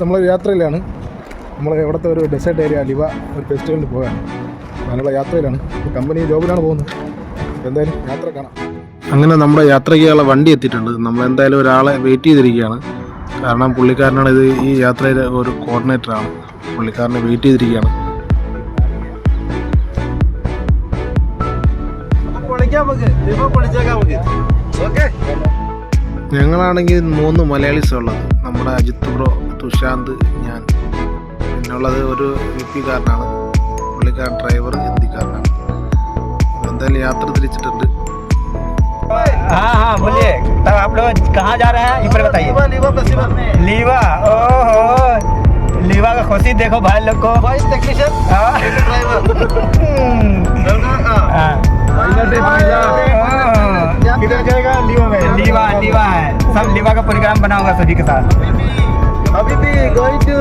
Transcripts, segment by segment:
നമ്മൾ യാത്രയിലാണ്. നമ്മൾ ഇവിടുത്തെ ഒരു ഡെസേർട്ട് ഏരിയ ലിവ ഒരു ഫെസ്റ്റിവലിന് പോകാൻ അങ്ങനെയുള്ള യാത്രയിലാണ്. കമ്പനി ജോബിലാണ് പോകുന്നത്. എന്തായാലും യാത്ര കാണാം. അങ്ങനെ നമ്മുടെ യാത്രയ്ക്കുള്ള വണ്ടി എത്തിയിട്ടുണ്ട്. നമ്മൾ എന്തായാലും ഒരാളെ വെയിറ്റ് ചെയ്തിരിക്കുകയാണ്. കാരണം പുള്ളിക്കാരനാണ് ഇത് ഈ യാത്രയിലെ ഒരു കോർഡിനേറ്ററാണ് പുള്ളിക്കാരനെ വെയിറ്റ് ചെയ്തിരിക്കുകയാണ്. ഞങ്ങളാണെങ്കിൽ മൂന്ന് മലയാളീസ് ഉള്ളത് നമ്മുടെ അജിത് ബ്രോ തുഷാന്ത് ഞാൻ പിന്നുള്ളത് ഒരു യു പിക്കാരനാണ് പുള്ളിക്കാരൻ ഡ്രൈവർ ഹിന്ദിക്കാരനാണ് അപ്പോൾ എന്തായാലും യാത്ര തിരിച്ചിട്ടുണ്ട് हाँ हाँ बोलिए तब आप लोग कहाँ जा रहे हैं ये पर बताइए लीवा ओहो लीवा का खुशी देखो भाई लोग को हाँ। हाँ। किधर जाएगा लीवा में लीवा लीवा है सब लीवा का प्रोग्राम बना होगा सभी के साथ अभी भी going to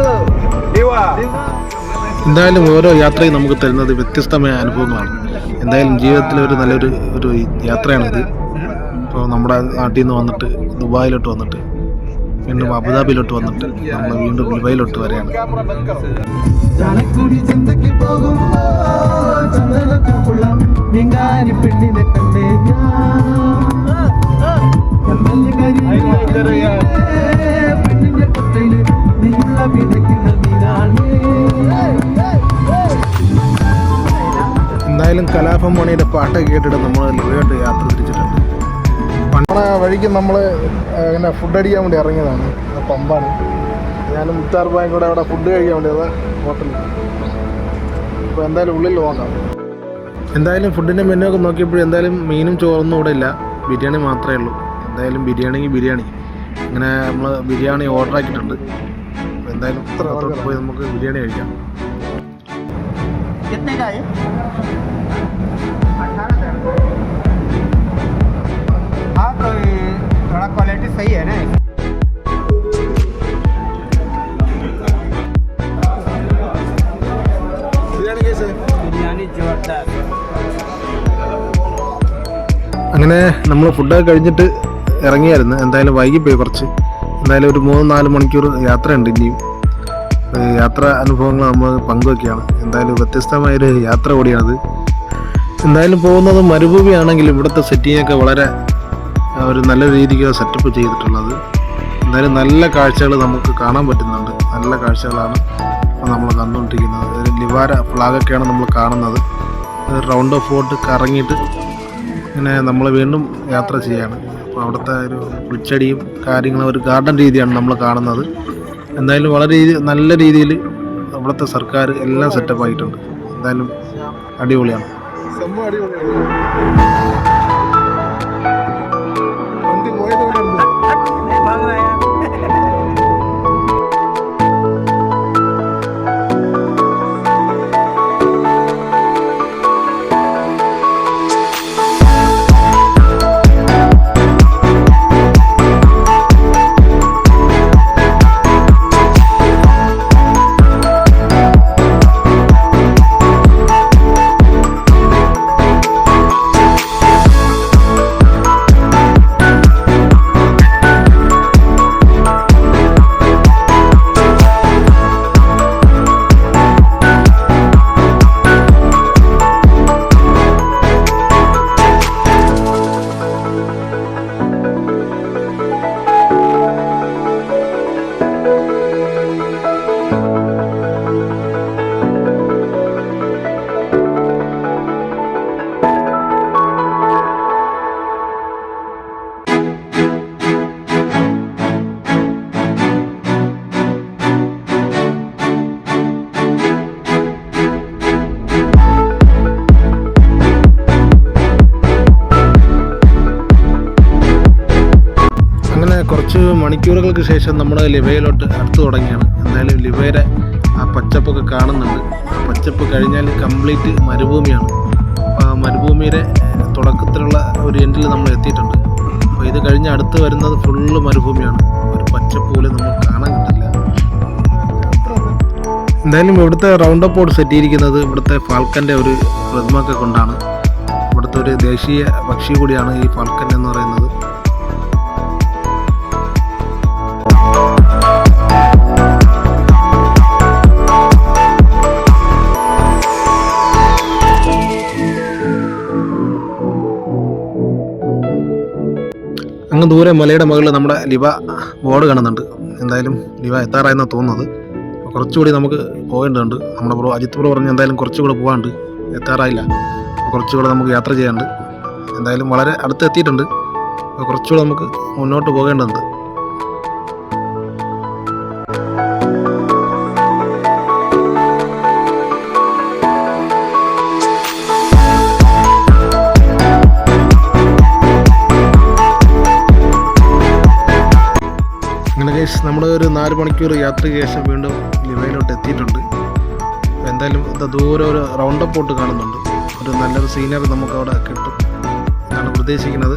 लीवा എന്തായാലും ഓരോ യാത്രയും നമുക്ക് തരുന്നത് വ്യത്യസ്തമായ അനുഭവങ്ങളാണ് എന്തായാലും ജീവിതത്തിലെ ഒരു നല്ലൊരു ഒരു യാത്രയാണിത് ഇപ്പോൾ നമ്മുടെ നാട്ടിൽ നിന്ന് വന്നിട്ട് ദുബായിലോട്ട് വന്നിട്ട് വീണ്ടും അബുദാബിയിലോട്ട് വന്നിട്ട് നമ്മൾ വീണ്ടും ദുബായിലോട്ട് വരെയാണ് കലാപം മണിയുടെ പാട്ടൊക്കെ കേട്ടിട്ട് നമ്മൾ ലോയോട്ട് യാത്ര തിരിച്ചിട്ടുണ്ട്. പണ്ട വഴിക്ക് നമ്മൾ ഇങ്ങനെ ഫുഡ് അടിക്കാൻ വേണ്ടി ഇറങ്ങിയതാണ്. പമ്പാണ്. ഞാനും മുത്താർ ബായും കൂടെ അവിടെ ഫുഡ് കഴിക്കാൻ വേണ്ടി അതാ ഹോട്ടലിൽ അപ്പോൾ എന്തായാലും ഉള്ളിൽ നോക്കാം എന്തായാലും ഫുഡിന്റെ മെനു ഒക്കെ നോക്കിയപ്പോഴും എന്തായാലും മീനും ചോറൊന്നും ഇവിടെ ഇല്ല. ബിരിയാണി മാത്രമേ ഉള്ളൂ. എന്തായാലും ബിരിയാണിക്ക് ബിരിയാണി. അങ്ങനെ നമ്മൾ ബിരിയാണി ഓർഡർ ആക്കിയിട്ടുണ്ട്. എന്തായാലും പോയി നമുക്ക് ബിരിയാണി കഴിക്കാം. कितने का है हाँ तो ये थोड़ा क्वालिटी सही है ना ബിരിയാണി കേസ് बिरयानी जोरदार അങ്ങനെ നമ്മൾ ഫുഡൊക്കെ കഴിഞ്ഞിട്ട് ഇറങ്ങിയായിരുന്നു എന്തായാലും വൈകിപ്പോയി കുറച്ച് എന്തായാലും ഒരു മൂന്ന് നാല് മണിക്കൂർ യാത്രയുണ്ട് ഇനിയും ഏഹ് യാത്രാ അനുഭവങ്ങൾ നമ്മൾ പങ്കുവെക്കുകയാണ്. എന്തായാലും വ്യത്യസ്തമായൊരു യാത്ര കൂടിയാണത്. എന്തായാലും പോകുന്നത് മരുഭൂമിയാണെങ്കിലും ഇവിടുത്തെ സെറ്റിങ്ങൊക്കെ വളരെ ഒരു നല്ല രീതിക്ക് സെറ്റപ്പ് ചെയ്തിട്ടുള്ളത്. എന്തായാലും നല്ല കാഴ്ചകൾ നമുക്ക് കാണാൻ പറ്റുന്നുണ്ട്. നല്ല കാഴ്ചകളാണ് നമ്മൾ കണ്ടുകൊണ്ടിരിക്കുന്നത്. ലിവാര ഫ്ലാഗൊക്കെയാണ് നമ്മൾ കാണുന്നത്. റൗണ്ട് ഓഫ് ഫോർട്ട് കറങ്ങിയിട്ട് ഇങ്ങനെ നമ്മൾ വീണ്ടും യാത്ര ചെയ്യുകയാണ്. അപ്പോൾ അവിടുത്തെ ഒരു പുൽച്ചെടിയും കാര്യങ്ങളും ഒരു ഗാർഡൻ രീതിയാണ് നമ്മൾ കാണുന്നത്. എന്തായാലും വളരെ നല്ല രീതിയിൽ അവിടുത്തെ സർക്കാർ എല്ലാം സെറ്റപ്പ് ആയിട്ടുണ്ട്. എന്തായാലും അടിപൊളിയാണ്. भाग കുറച്ച് മണിക്കൂറുകൾക്ക് ശേഷം നമ്മൾ ലിവയിലോട്ട് അടുത്ത് തുടങ്ങിയാണ്. എന്തായാലും ലിവയുടെ ആ പച്ചപ്പൊക്കെ കാണുന്നുണ്ട്. ആ പച്ചപ്പ് കഴിഞ്ഞാൽ കംപ്ലീറ്റ് മരുഭൂമിയാണ്. ആ മരുഭൂമിയുടെ തുടക്കത്തിലുള്ള ഒരു എൻഡിൽ നമ്മൾ എത്തിയിട്ടുണ്ട്. അപ്പോൾ ഇത് കഴിഞ്ഞ് അടുത്ത് വരുന്നത് ഫുള്ള് മരുഭൂമിയാണ്. ഒരു പച്ചപ്പ് പോലും കാണാൻ കിട്ടില്ല എന്തായാലും ഇവിടുത്തെ റൗണ്ട് അപ്പ് ബോർഡ് സെറ്റിയിരിക്കുന്നത് ഇവിടുത്തെ ഫാൽക്കന്റെ ഒരു പ്രതിമൊക്കെ കൊണ്ടാണ്. ഇവിടുത്തെ ഒരു ദേശീയ പക്ഷി കൂടിയാണ് ഈ ഫാൽക്കൻ എന്ന് പറയുന്നത്. ദൂരെ മലയുടെ മുകളിൽ നമ്മുടെ ലിവ ബോർഡ് കാണുന്നുണ്ട്. എന്തായാലും ലിവ എത്താറായെന്നാണ് തോന്നുന്നത്. കുറച്ചുകൂടി നമുക്ക് പോകേണ്ടതുണ്ട്. നമ്മുടെ പ്രോ അജിത് പ്രോ പറഞ്ഞ് എന്തായാലും കുറച്ചുകൂടെ പോകാണ്ട് എത്താറായില്ല. കുറച്ചുകൂടെ നമുക്ക് യാത്ര ചെയ്യാനുണ്ട്. എന്തായാലും വളരെ അടുത്ത് എത്തിയിട്ടുണ്ട്. അപ്പോൾ കുറച്ചുകൂടെ നമുക്ക് മുന്നോട്ട് പോകേണ്ടതുണ്ട്. കേസ് നമ്മൾ ഒരു നാല് മണിക്കൂർ യാത്രയ്ക്ക് ശേഷം വീണ്ടും ലിവയിലോട്ട് എത്തിയിട്ടുണ്ട്. എന്തായാലും ദൂരെ ഒരു റൗണ്ട് അപ്പ് പോട്ട് കാണുന്നുണ്ട്. ഒരു നല്ലൊരു സീനറി നമുക്ക് അവിടെ കിട്ടും എന്നാണ് പ്രതീക്ഷിക്കുന്നത്.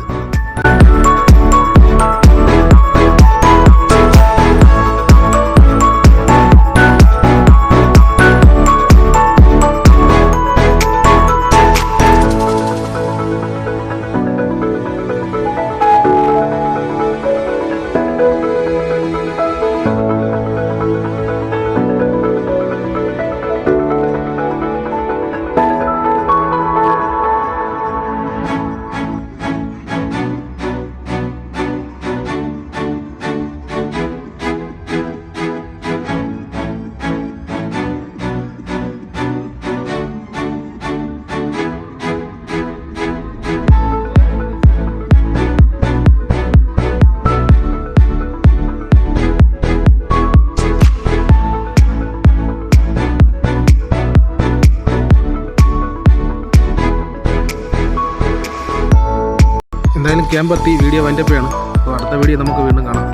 ക്യാമ്പ് എത്തി വീഡിയോ വൈൻഡപ്പ് ചെയ്യണം. അപ്പോൾ അടുത്ത വീഡിയോ നമുക്ക് വീണ്ടും കാണാം.